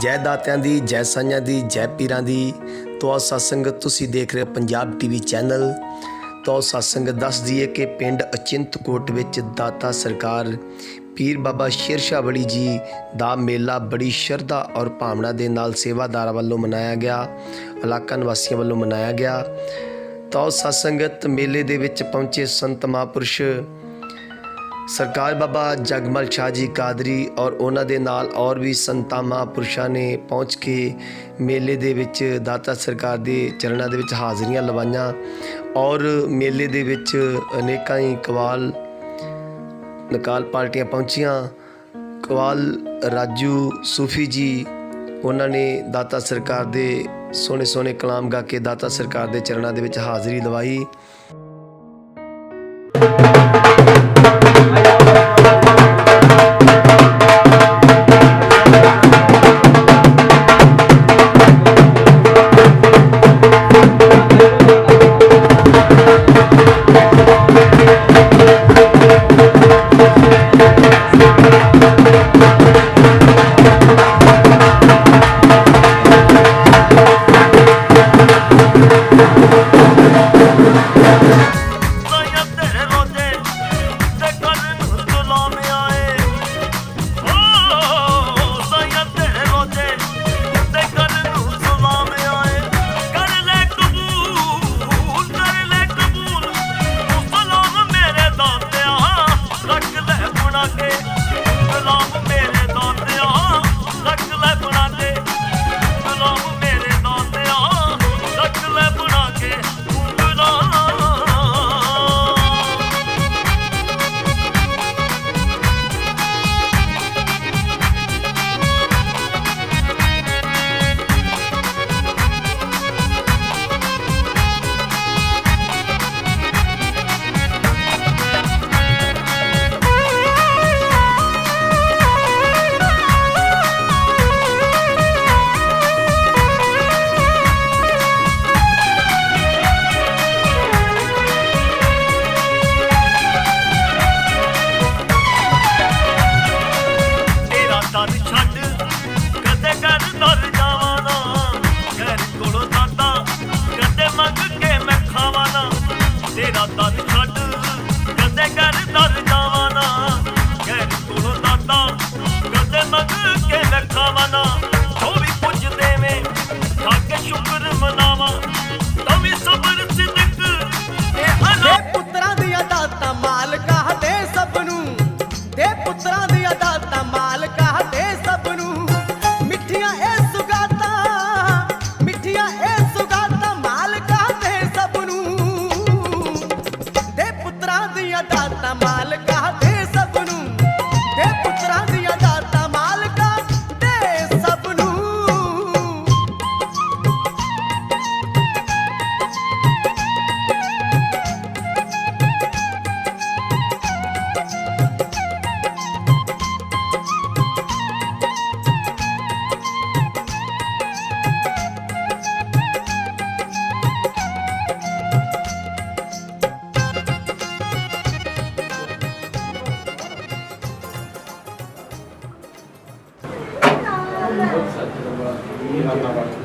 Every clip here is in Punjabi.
ਜੈ ਦਾਤਿਆਂ ਦੀ, ਜੈ ਸਾਈਆਂ ਦੀ, ਜੈ ਪੀਰਾਂ ਦੀ। ਤੋ ਸਤਸੰਗ, ਤੁਸੀਂ ਦੇਖ ਰਹੇ ਹੋ ਪੰਜਾਬ ਟੀਵੀ ਚੈਨਲ। ਤੋ ਸਤਸੰਗ, ਦੱਸ ਦਈਏ ਕਿ ਪਿੰਡ ਅਚਿੰਤਕੋਟ ਵਿੱਚ ਦਾਤਾ ਸਰਕਾਰ ਪੀਰ ਬਾਬਾ ਸ਼ੇਰਸ਼ਾਹ ਬਲੀ ਜੀ ਦਾ ਮੇਲਾ ਬੜੀ ਸ਼ਰਧਾ ਔਰ ਭਾਵਨਾ ਦੇ ਨਾਲ ਸੇਵਾਦਾਰਾਂ ਵੱਲੋਂ ਮਨਾਇਆ ਗਿਆ, ਇਲਾਕਾ ਨਿਵਾਸੀਆਂ ਵੱਲੋਂ ਮਨਾਇਆ ਗਿਆ। ਤੋ ਸਤਸੰਗਤ ਮੇਲੇ ਦੇ ਵਿੱਚ ਪਹੁੰਚੇ ਸੰਤ ਮਹਾਂਪੁਰਸ਼ ਸਰਕਾਰ ਬਾਬਾ ਜਗਮਲ ਸ਼ਾਹ ਜੀ ਕਾਦਰੀ ਔਰ ਉਹਨਾਂ ਦੇ ਨਾਲ ਔਰ ਵੀ ਸੰਤਾਂ ਮਹਾਂਪੁਰਸ਼ਾਂ ਨੇ ਪਹੁੰਚ ਕੇ ਮੇਲੇ ਦੇ ਵਿੱਚ ਦਾਤਾ ਸਰਕਾਰ ਦੇ ਚਰਨਾਂ ਦੇ ਵਿੱਚ ਹਾਜ਼ਰੀਆਂ ਲਵਾਈਆਂ ਔਰ ਮੇਲੇ ਦੇ ਵਿੱਚ ਅਨੇਕਾਂ ਹੀ ਕਵਾਲ ਨਕਾਲ ਪਾਰਟੀਆਂ ਪਹੁੰਚੀਆਂ। ਕਵਾਲ ਰਾਜੂ ਸੂਫੀ ਜੀ, ਉਹਨਾਂ ਨੇ ਦਾਤਾ ਸਰਕਾਰ ਦੇ ਸੋਹਣੇ ਸੋਹਣੇ ਕਲਾਮ ਗਾ ਕੇ ਦਾਤਾ ਸਰਕਾਰ ਦੇ ਚਰਨਾਂ ਦੇ ਵਿੱਚ ਹਾਜ਼ਰੀ ਲਵਾਈ। Geburtstag. Ja. Ja.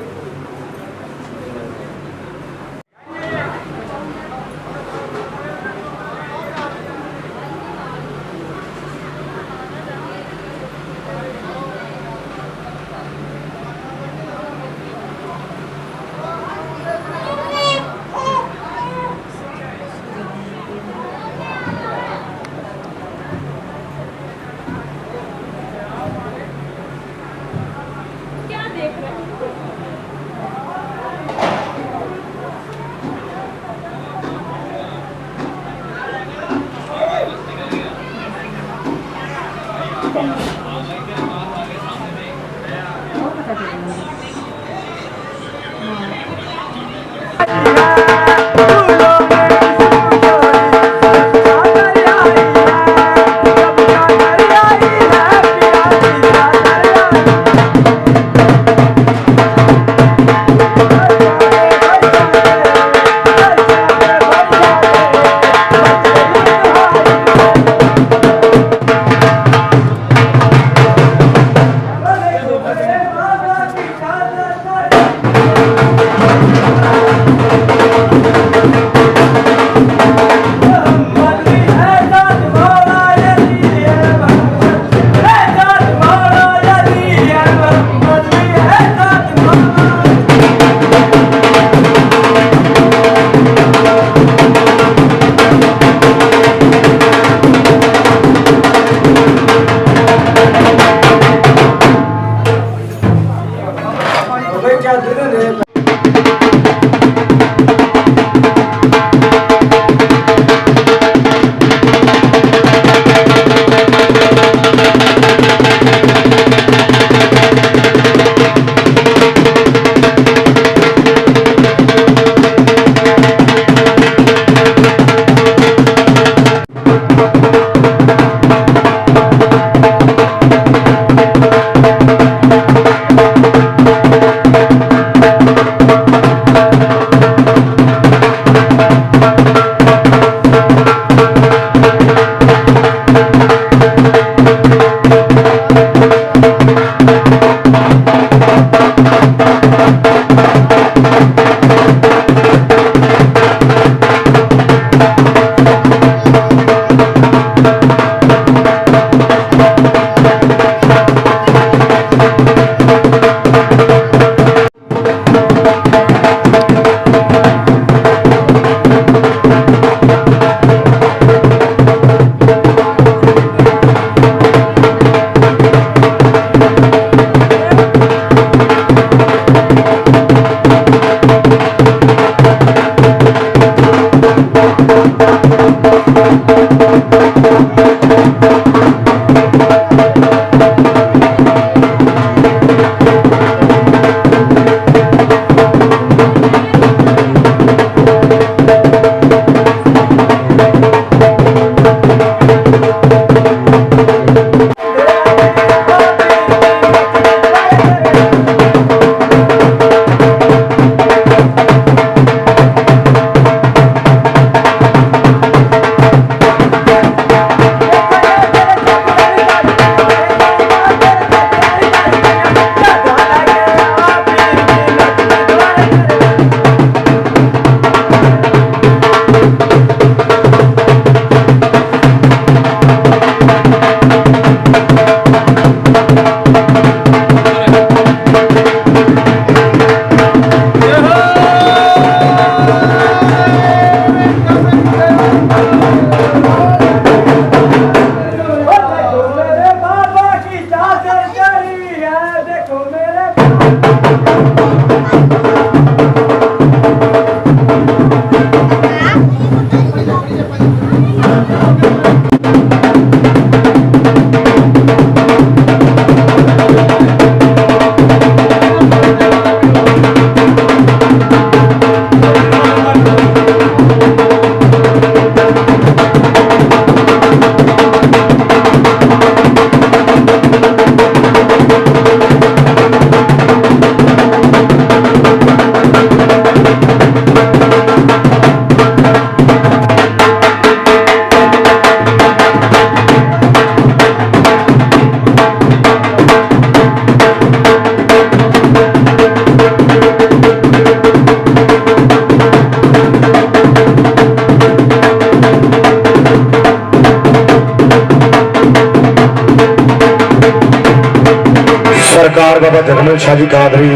ਸਰਕਾਰ बाबा जगमल शाह जी कादरी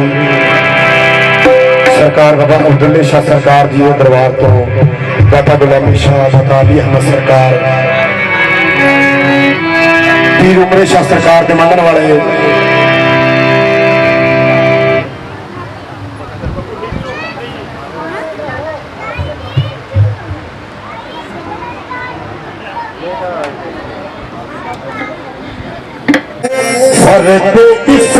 सरकार बाबा अब्दुल्ले शाह सरकार जी ਦੇ ਦਰਬਾਰ ਤੋਂ ਬਾਬਾ ਗੁਲਾਮੀ ਸ਼ਾਹ ਬਾਬਾ ਅਲੀ ਅਹਿਮਦ ਸਰਕਾਰ ਪੀਰ ਉਮਰੇ ਸ਼ਾਹ ਸਰਕਾਰ ਦੇ ਮੰਗਣ ਵਾਲੇ। ਸਰਦੇ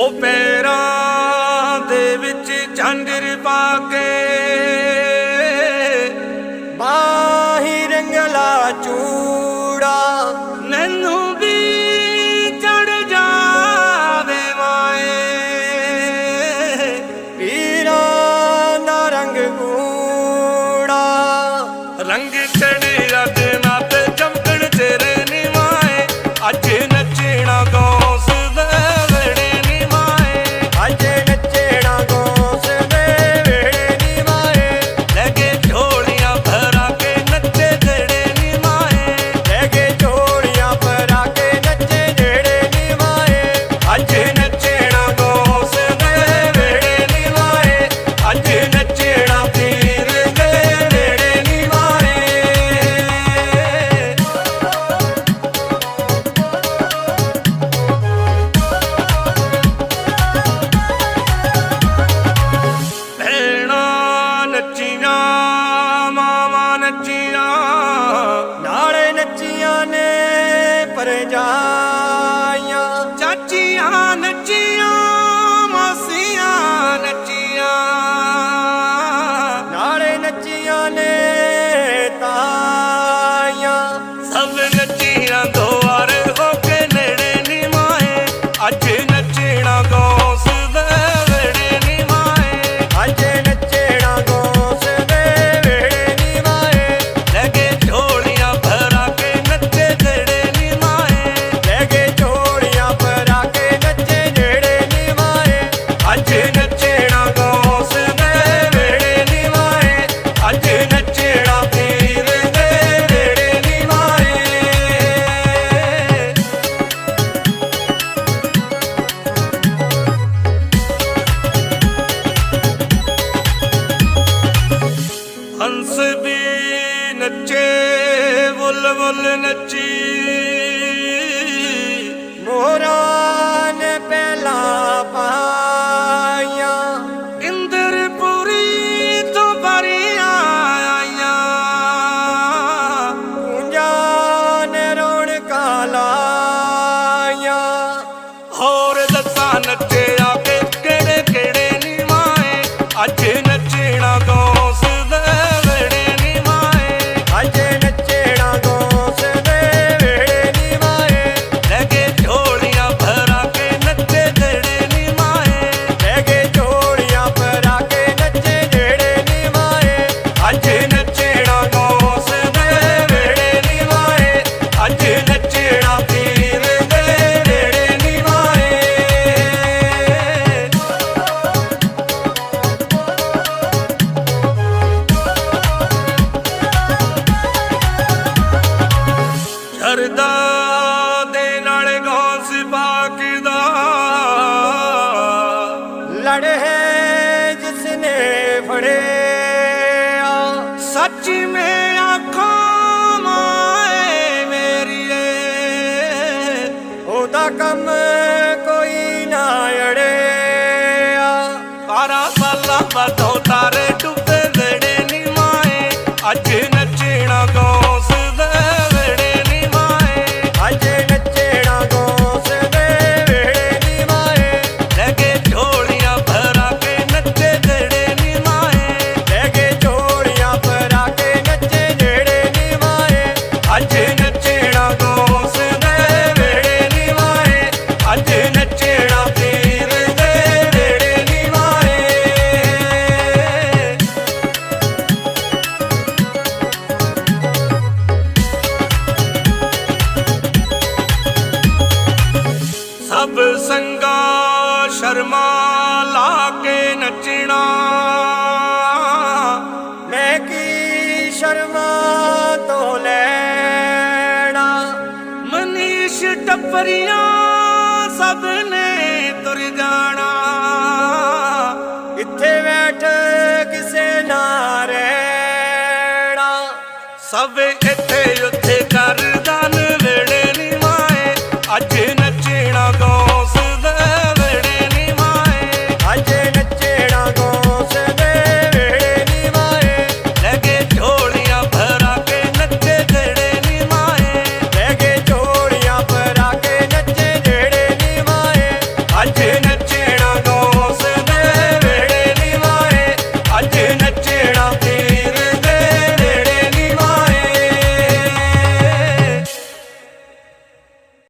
ਉਹ ਪੈਰਾਂ ਦੇ ਵਿੱਚ ਝਾਂਜਰ ਪਾ ਕੇ ਹੰਸ ਵੀ ਨੱਚੇ ਬੁਲਬੁਲ ਨੱਚੀ। ਮੋਰਾਂ ਨੇ ਪਹਿਲਾ ਪਾ verdade. ਸੁਰਮਾ ਲਾ ਕੇ ਨੱਚਣਾ। ਮੈਂ ਕੀ ਸ਼ਰਮਾ ਤੋਂ ਲੈਣਾ? ਮਨੀਸ਼ ਟੱਪਰੀਆਂ ਸਭ ਨੇ ਤੁਰ ਜਾਣਾ। ਇੱਥੇ ਬੈਠ ਕਿਸੇ ਨਾ ਰਹਿਣਾ। ਸਭ ਇੱਥੇ ਉੱਥੇ